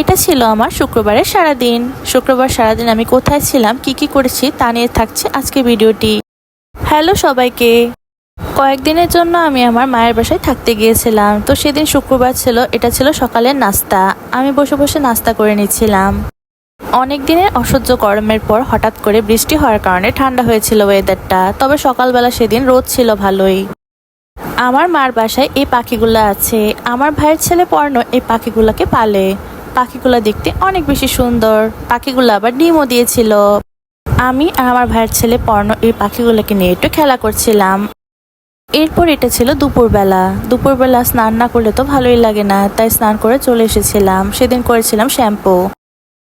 এটা ছিল আমার শুক্রবারের সারাদিন। শুক্রবার সারাদিন আমি কোথায় ছিলাম, কি কি করেছি তা নিয়ে থাকছে আজকে ভিডিওটি। হ্যালো সবাইকে। কয়েকদিনের জন্য আমি আমার মায়ের বাসায় থাকতে গিয়েছিলাম। তো সেদিন শুক্রবার ছিল, এটা ছিল সকালের নাস্তা। আমি বসে বসে নাস্তা করে নিচ্ছিলাম। অনেক দিনের অসহ্য গরমের পর হঠাৎ করে বৃষ্টি হওয়ার কারণে ঠান্ডা হয়েছিল ওয়েদারটা তবে সকালবেলা সেদিন রোদ ছিল ভালোই। আমার মার বাসায় এই পাখিগুলো আছে। আমার ভাইয়ের ছেলে পর্ণ এই পাখিগুলোকে পালে। পাখিগুলো দেখতে অনেক বেশি সুন্দর। পাখিগুলো আবার ডিমও দিয়েছিল। আমি আর আমার ভাইয়ের ছেলে পর্ণ এই পাখিগুলোকে নিয়ে একটু খেলা করছিলাম। এরপর এটা ছিল দুপুরবেলা। দুপুরবেলা স্নান না করলে তো ভালোই লাগে না, তাই স্নান করে চলে এসেছিলাম। সেদিন করেছিলাম শ্যাম্পু।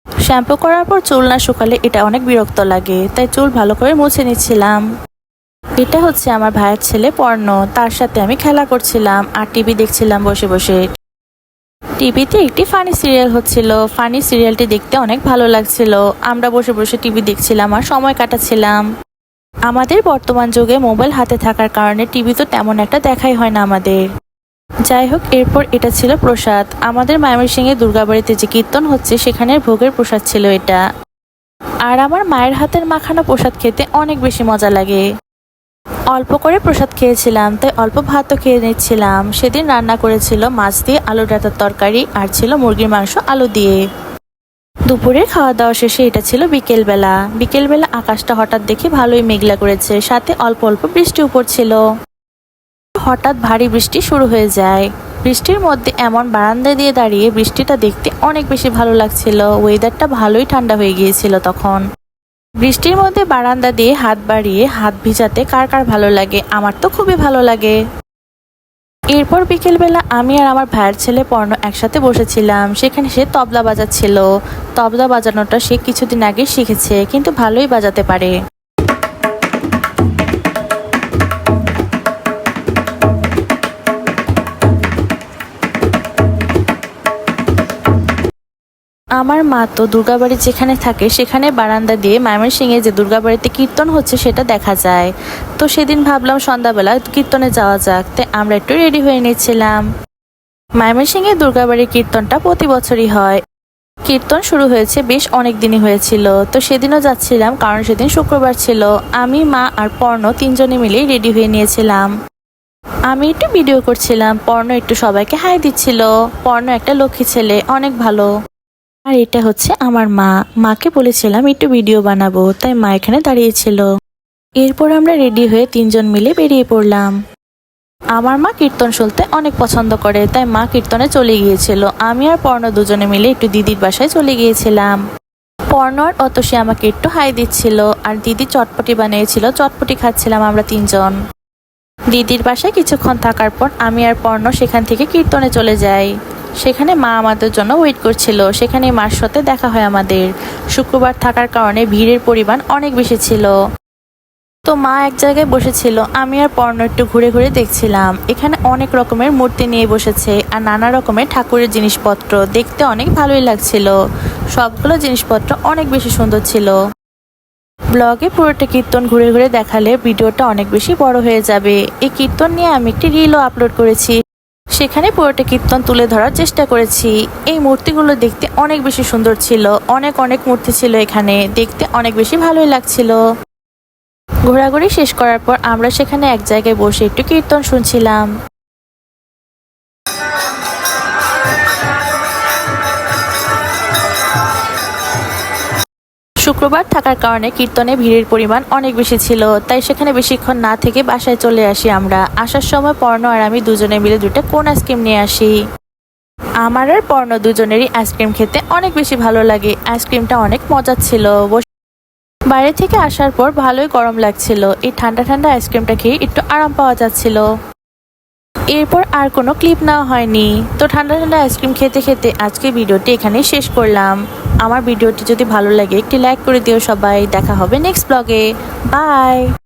শ্যাম্পু করার পর চুল না শুকালে এটা অনেক বিরক্ত লাগে, তাই চুল ভালো করে মুছে নিচ্ছিলাম। এটা হচ্ছে আমার ভাইয়ের ছেলে পর্ণ, তার সাথে আমি খেলা করছিলাম, আর টিভি দেখছিলাম বসে বসে। টিভিতে একটি ফানি সিরিয়াল হচ্ছিল। ফানি সিরিয়ালটি দেখতে অনেক ভালো লাগছিল। আমরা বসে বসে টিভি দেখছিলাম আর সময় কাটাচ্ছিলাম। আমাদের বর্তমান যুগে মোবাইল হাতে থাকার কারণে টিভি তো তেমন একটা দেখাই হয় না আমাদের। যাই হোক, এরপর এটা ছিল প্রসাদ। আমাদের ময়মনসিংহে দুর্গাবাড়িতে যে কীর্তন হচ্ছে, সেখানের ভোগের প্রসাদ ছিল এটা। আর আমার মায়ের হাতের মাখানো প্রসাদ খেতে অনেক বেশি মজা লাগে। অল্প করে প্রসাদ খেয়েছিলাম, তাই অল্প ভাতও খেয়ে নিচ্ছিলাম। সেদিন রান্না করেছিল মাছ দিয়ে আলু ডাঁটার তরকারি আর ছিল মুরগির মাংস আলু দিয়ে। দুপুরে খাওয়া দাওয়া শেষে এটা ছিল বিকেলবেলা। বিকেলবেলা আকাশটা হঠাৎ দেখে ভালোই মেঘলা করেছে, সাথে অল্প অল্প বৃষ্টি উপর ছিল। হঠাৎ ভারী বৃষ্টি শুরু হয়ে যায়। বৃষ্টির মধ্যে এমন বারান্দা দিয়ে দাঁড়িয়ে বৃষ্টিটা দেখতে অনেক বেশি ভালো লাগছিল। ওয়েদারটা ভালোই ঠান্ডা হয়ে গিয়েছিল তখন। বৃষ্টির মধ্যে বারান্দা দিয়ে হাত বাড়িয়ে হাত ভিজাতে কার কার ভালো লাগে? আমার তো খুবই ভালো লাগে। এরপর বিকেলবেলা আমি আর আমার ভাইয়ের ছেলে পর্ণ একসাথে বসেছিলাম। সেখানে সে তবলা বাজাচ্ছিল। তবলা বাজানোটা সে কিছুদিন আগে শিখেছে, কিন্তু ভালোই বাজাতে পারে। আমার মা তো দুর্গাবাড়ি যেখানে থাকে, সেখানে বারান্দা দিয়ে ময়মনসিংহে যে দুর্গাবাড়িতে কীর্তন হচ্ছে সেটা দেখা যায়। তো সেদিন ভাবলাম সন্ধ্যাবেলা কীর্তনে যাওয়া যাক, তাই আমরা একটু রেডি হয়ে নিয়েছিলাম। ময়মনসিংহে দুর্গাবাড়ির কীর্তনটা প্রতি বছরই হয়। কীর্তন শুরু হয়েছে বেশ অনেক দিনই হয়েছিল, তো সেদিনও যাচ্ছিলাম, কারণ সেদিন শুক্রবার ছিল। আমি, মা আর পর্ণ তিনজনে মিলেই রেডি হয়ে নিয়েছিলাম। আমি একটু ভিডিও করছিলাম, পর্ণ একটু সবাইকে হাই দিচ্ছিল। পর্ণ একটা লক্ষ্মী ছেলে, অনেক ভালো। আর এটা হচ্ছে আমার মা। মাকে বলেছিলাম, একটু ভিডিও বানাবো। তাই মা এখানে দাঁড়িয়েছিল। এরপর আমরা রেডি হয়ে তিনজন মিলে বেরিয়ে পড়লাম। আমার মা কীর্তন শুনতে অনেক পছন্দ করে, তাই মা কীর্তনে চলে গিয়েছিল। আমি আর পর্ণ দুজনে মিলে একটু দিদির বাসায় চলে গিয়েছিলাম। পর্ণ আর অতসী আমাকে একটু হাই দিচ্ছিল, আর দিদি চটপটি বানিয়েছিল। চটপটি খাচ্ছিলাম আমরা তিনজন। দিদির বাসায় কিছুক্ষণ থাকার পর আমি আর পর্ণ সেখান থেকে কীর্তনে চলে যাই। সেখানে মা আমাদের জন্য ওয়েট করছিল। সেখানে মার সাথে দেখা হয় আমাদের। শুক্রবার থাকার কারণে ভিড়ের পরিমাণ অনেক বেশি ছিল। তো মা এক জায়গায় বসেছিল। আমি আর পর্ণ একটু ঘুরে ঘুরে দেখছিলাম। এখানে অনেক রকমের মূর্তি নিয়ে বসেছে আর নানা রকমের ঠাকুরের জিনিসপত্র। দেখতে অনেক ভালোই লাগছিল। সবগুলো জিনিসপত্র অনেক বেশি সুন্দর ছিল। ব্লগে পুরোটা কীর্তন ঘুরে ঘুরে দেখালে ভিডিওটা অনেক বেশি বড় হয়ে যাবে। এই কীর্তন নিয়ে আমি একটি রিলও আপলোড করেছি। সেখানে পুরোটা কীর্তন তুলে ধরার চেষ্টা করেছি। এই মূর্তিগুলো দেখতে অনেক বেশি সুন্দর ছিল। অনেক অনেক মূর্তি ছিল এখানে। দেখতে অনেক বেশি ভালোই লাগছিল। ঘোরাঘুরি শেষ করার পর আমরা সেখানে এক জায়গায় বসে একটু কীর্তন শুনছিলাম। শুক্রবার থাকার কারণে কীর্তনে ভিড়ের পরিমাণ অনেক বেশি ছিল, তাই সেখানে বেশিক্ষণ না থেকে বাসায় চলে আসি আমরা। আসার সময় পর্ণ আর আমি দুজনে মিলে দুটো কোন আইসক্রিম নিয়ে আসি। আমার আর পর্ণ দুজনেরই আইসক্রিম খেতে অনেক বেশি ভালো লাগে। আইসক্রিমটা অনেক মজার ছিল। বাইরে থেকে আসার পর ভালোই গরম লাগছিল। এই ঠান্ডা ঠান্ডা আইসক্রিমটা খেয়ে একটু আরাম পাওয়া যাচ্ছিল। এরপর আর কোনো ক্লিপ নেওয়া হয়নি। তো ঠান্ডা ঠান্ডা আইসক্রিম খেতে খেতে আজকে ভিডিওটি এখানে শেষ করলাম। আমার ভিডিওটি যদি ভালো লাগে একটি লাইক করে দিও সবাই। দেখা হবে নেক্সট ব্লগে বাই